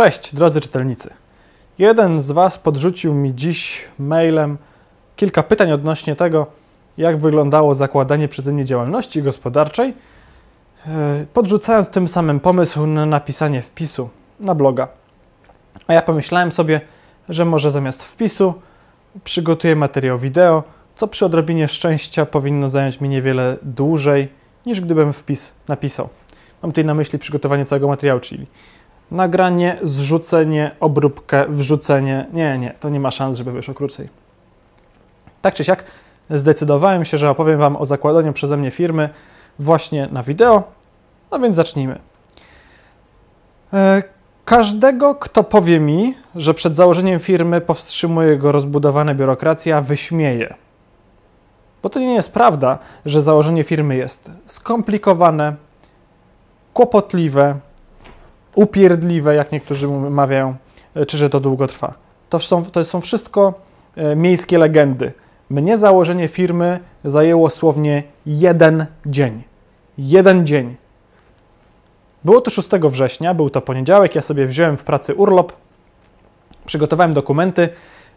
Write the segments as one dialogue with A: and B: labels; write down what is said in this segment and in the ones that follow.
A: Cześć, drodzy czytelnicy. Jeden z Was podrzucił mi dziś mailem kilka pytań odnośnie tego, jak wyglądało zakładanie przeze mnie działalności gospodarczej, e, podrzucając tym samym pomysł na napisanie wpisu na bloga. A ja pomyślałem sobie, że może zamiast wpisu przygotuję materiał wideo, co przy odrobinie szczęścia powinno zająć mi niewiele dłużej niż gdybym wpis napisał. Mam tutaj na myśli przygotowanie całego materiału, czyli nagranie, zrzucenie, obróbkę, wrzucenie. Nie, nie, to nie ma szans, żeby wyszło krócej. Tak czy siak, zdecydowałem się, że opowiem Wam o zakładaniu przeze mnie firmy właśnie na wideo, no więc zacznijmy. E, każdego, kto powie mi, że przed założeniem firmy powstrzymuje go rozbudowana biurokracja, wyśmieje. Bo to nie jest prawda, że założenie firmy jest skomplikowane, kłopotliwe, upierdliwe, jak niektórzy mawiają, e, czy że to długo trwa. To są, to są wszystko e, miejskie legendy. Mnie założenie firmy zajęło słownie jeden dzień. Jeden dzień. Było to 6 września, był to poniedziałek, ja sobie wziąłem w pracy urlop, przygotowałem dokumenty,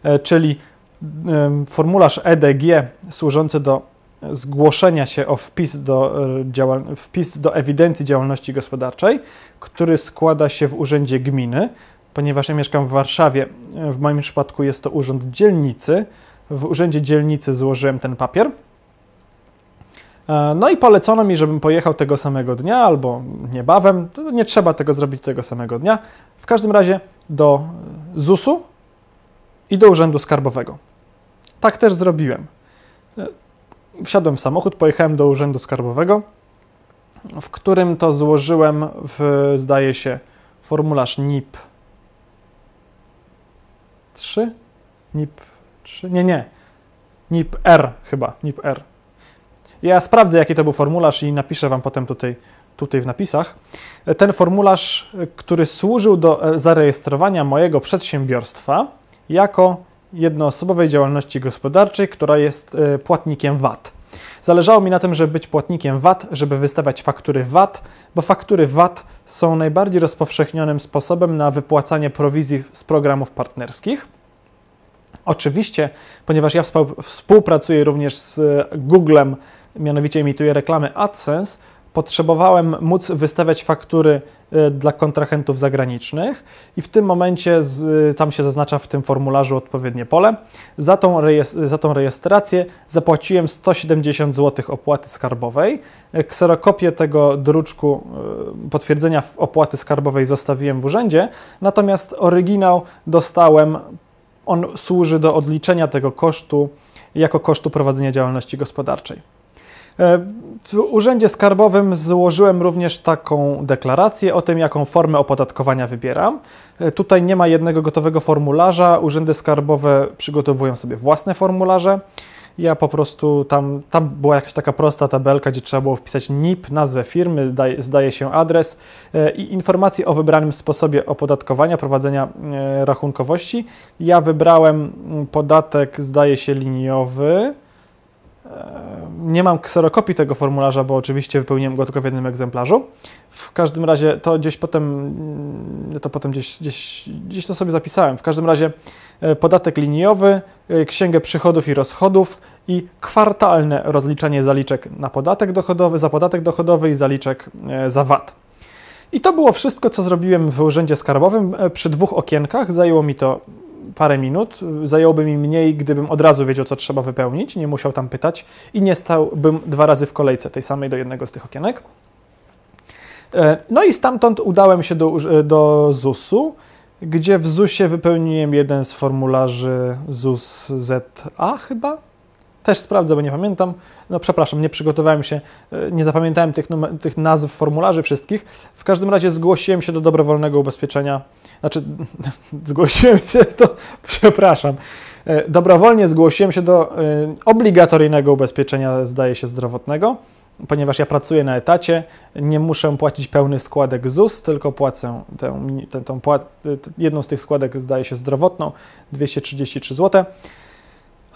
A: e, czyli formularz EDG służący do zgłoszenia się o wpis do, e, wpis do ewidencji działalności gospodarczej, który składa się w urzędzie gminy. Ponieważ ja mieszkam w Warszawie, e, w moim przypadku jest to urząd dzielnicy. W urzędzie dzielnicy złożyłem ten papier. E, no i polecono mi, żebym pojechał tego samego dnia albo niebawem. Nie trzeba tego zrobić tego samego dnia. W każdym razie do ZUS-u i do Urzędu Skarbowego. Tak też zrobiłem wsiadłem w samochód, pojechałem do Urzędu Skarbowego, w którym to złożyłem, w, zdaje się, formularz NIP 3? NIP 3? Nie, nie. NIP R chyba, NIP R. Ja sprawdzę, jaki to był formularz i napiszę Wam potem tutaj, tutaj w napisach. Ten formularz, który służył do zarejestrowania mojego przedsiębiorstwa jako jednoosobowej działalności gospodarczej, która jest e, płatnikiem VAT. Zależało mi na tym, żeby być płatnikiem VAT, żeby wystawiać faktury VAT, bo faktury VAT są najbardziej rozpowszechnionym sposobem na wypłacanie prowizji z programów partnerskich. Oczywiście, ponieważ ja współpracuję również z Googlem, mianowicie emituję reklamy AdSense, potrzebowałem móc wystawiać faktury e, dla kontrahentów zagranicznych i w tym momencie z, tam się zaznacza w tym formularzu odpowiednie pole. Za tą, za tą rejestrację zapłaciłem 170 zł opłaty skarbowej. E, kserokopię tego druczku potwierdzenia opłaty skarbowej zostawiłem w urzędzie, natomiast oryginał dostałem, on służy do odliczenia tego kosztu jako kosztu prowadzenia działalności gospodarczej. E, w Urzędzie Skarbowym złożyłem również taką deklarację o tym, jaką formę opodatkowania wybieram. E, tutaj nie ma jednego gotowego formularza. Urzędy skarbowe przygotowują sobie własne formularze. Ja po prostu tam, tam była jakaś taka prosta tabelka, gdzie trzeba było wpisać NIP, nazwę firmy, zdaje, się adres e, i informacje o wybranym sposobie opodatkowania, prowadzenia rachunkowości. Ja wybrałem podatek, zdaje się, liniowy nie mam kserokopii tego formularza, bo oczywiście wypełniłem go tylko w jednym egzemplarzu. W każdym razie to gdzieś potem, mm, to potem gdzieś, gdzieś, gdzieś to sobie zapisałem. W każdym razie e, podatek liniowy, e, księgę przychodów i rozchodów i kwartalne rozliczanie zaliczek na podatek dochodowy, za podatek dochodowy i zaliczek e, za VAT. I to było wszystko, co zrobiłem w Urzędzie Skarbowym. Przy dwóch okienkach zajęło mi to parę minut. Zajęłoby mi mniej, gdybym od razu wiedział, co trzeba wypełnić, nie musiał tam pytać i nie stałbym dwa razy w kolejce tej samej do jednego z tych okienek. E, no i stamtąd udałem się do, do ZUS-u, gdzie w ZUS-ie wypełniłem jeden z formularzy ZUS-ZA chyba, też sprawdzę, bo nie pamiętam. No przepraszam, nie przygotowałem się, e, nie zapamiętałem tych, tych nazw formularzy wszystkich. W każdym razie zgłosiłem się do dobrowolnego ubezpieczenia. Znaczy, zgłosiłem się do, przepraszam, e, dobrowolnie zgłosiłem się do e, obligatoryjnego ubezpieczenia, zdaje się, zdrowotnego, ponieważ ja pracuję na etacie, nie muszę płacić pełnych składek ZUS, tylko płacę tę, tę, tę jedną z tych składek, zdaje się, zdrowotną, 233 zł.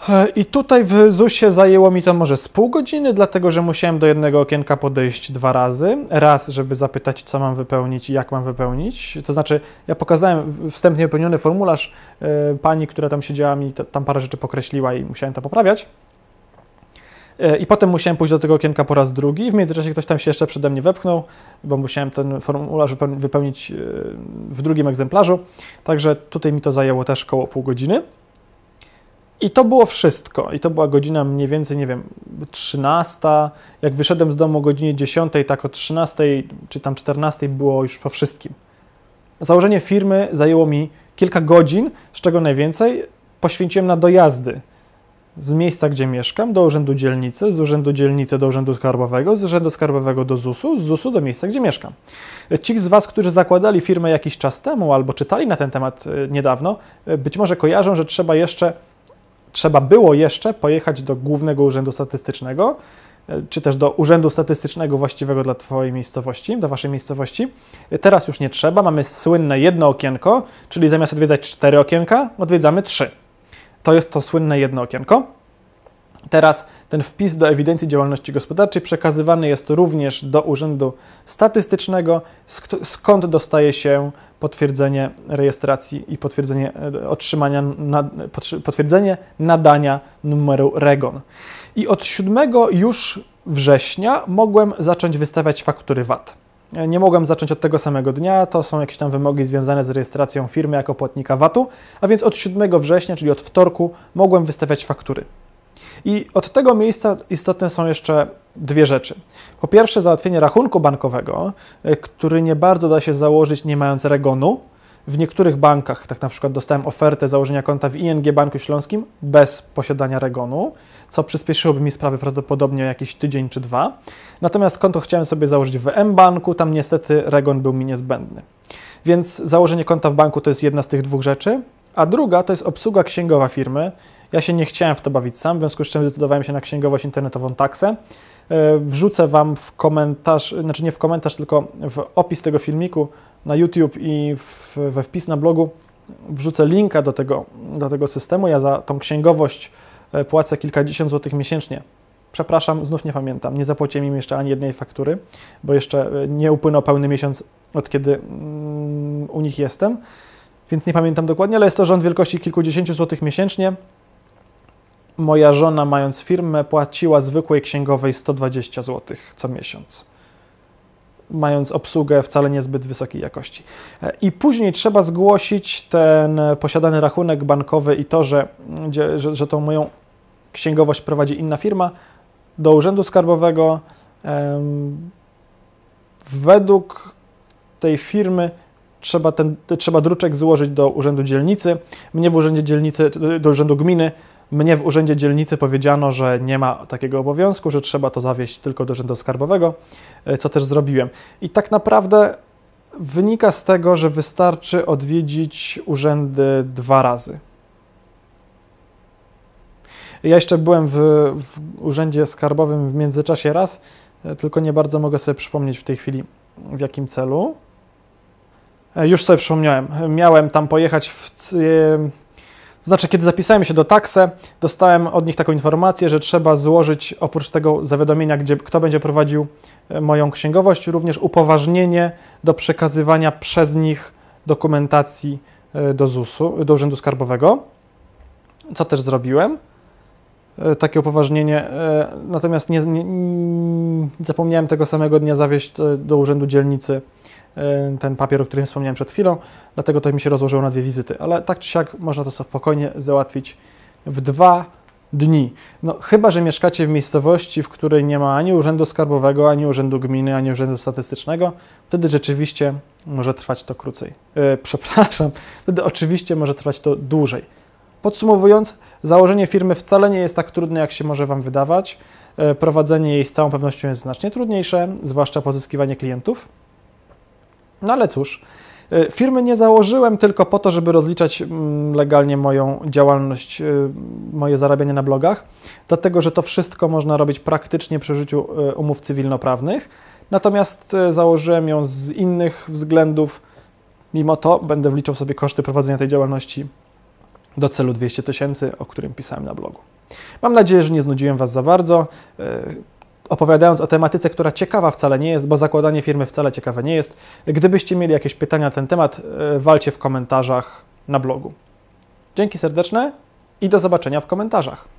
A: E, I tutaj w ZUS-ie zajęło mi to może z pół godziny, dlatego że musiałem do jednego okienka podejść dwa razy. Raz, żeby zapytać, co mam wypełnić i jak mam wypełnić. To znaczy, ja pokazałem wstępnie wypełniony formularz. E, pani, która tam siedziała, mi tam parę rzeczy pokreśliła i musiałem to poprawiać. E, I potem musiałem pójść do tego okienka po raz drugi. W międzyczasie ktoś tam się jeszcze przede mnie wepchnął, bo musiałem ten formularz wypełnić w drugim egzemplarzu. Także tutaj mi to zajęło też około pół godziny. I to było wszystko. I to była godzina mniej więcej, nie wiem, 13. Jak wyszedłem z domu o godzinie 10, tak o 13 czy tam 14 było już po wszystkim. Założenie firmy zajęło mi kilka godzin, z czego najwięcej poświęciłem na dojazdy z miejsca, gdzie mieszkam, do urzędu dzielnicy, z urzędu dzielnicy do urzędu skarbowego, z urzędu skarbowego do ZUS-u, z ZUS-u do miejsca, gdzie mieszkam. Ci z Was, którzy zakładali firmę jakiś czas temu albo czytali na ten temat e, niedawno, e, być może kojarzą, że trzeba jeszcze trzeba było jeszcze pojechać do Głównego Urzędu Statystycznego, e, czy też do Urzędu Statystycznego właściwego dla Twojej miejscowości, dla Waszej miejscowości. E, teraz już nie trzeba, mamy słynne jedno okienko, czyli zamiast odwiedzać cztery okienka, odwiedzamy trzy. To jest to słynne jedno okienko. Teraz ten wpis do ewidencji działalności gospodarczej przekazywany jest również do Urzędu Statystycznego, skąd dostaje się potwierdzenie rejestracji i potwierdzenie e, otrzymania, potwierdzenie nadania numeru REGON. I od 7 już września mogłem zacząć wystawiać faktury VAT. E, nie mogłem zacząć od tego samego dnia, to są jakieś tam wymogi związane z rejestracją firmy jako płatnika VAT-u, a więc od 7 września, czyli od wtorku, mogłem wystawiać faktury. I od tego miejsca istotne są jeszcze dwie rzeczy. Po pierwsze, załatwienie rachunku bankowego, e, który nie bardzo da się założyć nie mając regonu. W niektórych bankach, tak na przykład dostałem ofertę założenia konta w ING Banku Śląskim bez posiadania regonu, co przyspieszyłoby mi sprawę prawdopodobnie o jakiś tydzień czy dwa. Natomiast konto chciałem sobie założyć w M-Banku, tam niestety regon był mi niezbędny. Więc założenie konta w banku to jest jedna z tych dwóch rzeczy, a druga to jest obsługa księgowa firmy. Ja się nie chciałem w to bawić sam, w związku z czym zdecydowałem się na księgowość internetową taksę. E, wrzucę Wam w komentarz, znaczy nie w komentarz, tylko w opis tego filmiku na YouTube i w, we wpis na blogu wrzucę linka do tego, do tego systemu. Ja za tą księgowość e, płacę kilkadziesiąt złotych miesięcznie. Przepraszam, znów nie pamiętam. Nie zapłaciłem im jeszcze ani jednej faktury, bo jeszcze e, nie upłynął pełny miesiąc od kiedy mm, u nich jestem, więc nie pamiętam dokładnie, ale jest to rząd wielkości kilkudziesięciu złotych miesięcznie moja żona, mając firmę, płaciła zwykłej księgowej 120 zł co miesiąc, mając obsługę wcale niezbyt wysokiej jakości. I później trzeba zgłosić ten posiadany rachunek bankowy i to, że, że, że tą moją księgowość prowadzi inna firma, do Urzędu Skarbowego. Według tej firmy trzeba, ten, trzeba druczek złożyć do Urzędu Dzielnicy. Mnie w Urzędzie Dzielnicy, do Urzędu Gminy mnie w urzędzie dzielnicy powiedziano, że nie ma takiego obowiązku, że trzeba to zawieźć tylko do urzędu skarbowego, e, co też zrobiłem. I tak naprawdę wynika z tego, że wystarczy odwiedzić urzędy dwa razy. Ja jeszcze byłem w, w urzędzie skarbowym w międzyczasie raz, e, tylko nie bardzo mogę sobie przypomnieć w tej chwili w jakim celu. E, już sobie przypomniałem. Miałem tam pojechać w to znaczy, kiedy zapisałem się do taksę, dostałem od nich taką informację, że trzeba złożyć oprócz tego zawiadomienia, gdzie kto będzie prowadził e, moją księgowość, również upoważnienie do przekazywania przez nich dokumentacji e, do ZUS-u, do Urzędu Skarbowego, co też zrobiłem. E, takie upoważnienie, natomiast nie, nie, nie zapomniałem tego samego dnia zawieźć do, Urzędu Dzielnicy E, ten papier, o którym wspomniałem przed chwilą, dlatego to mi się rozłożyło na dwie wizyty, ale tak czy siak można to spokojnie załatwić w dwa dni. No, chyba, że mieszkacie w miejscowości, w której nie ma ani urzędu skarbowego, ani urzędu gminy, ani urzędu statystycznego, wtedy rzeczywiście może trwać to krócej. Yy, przepraszam, wtedy oczywiście może trwać to dłużej. Podsumowując, założenie firmy wcale nie jest tak trudne, jak się może Wam wydawać. Yy, prowadzenie jej z całą pewnością jest znacznie trudniejsze, zwłaszcza pozyskiwanie klientów. No ale cóż, y, firmy nie założyłem tylko po to, żeby rozliczać mm, legalnie moją działalność, y, moje zarabianie na blogach, dlatego że to wszystko można robić praktycznie przy użyciu y, umów cywilnoprawnych. Natomiast założyłem ją z innych względów. Mimo to będę wliczał sobie koszty prowadzenia tej działalności do celu 200 tysięcy, o którym pisałem na blogu. Mam nadzieję, że nie znudziłem Was za bardzo. Opowiadając o tematyce, która ciekawa wcale nie jest, bo zakładanie firmy wcale ciekawe nie jest. Gdybyście mieli jakieś pytania na ten temat, e, walcie w komentarzach na blogu. Dzięki serdeczne i do zobaczenia w komentarzach.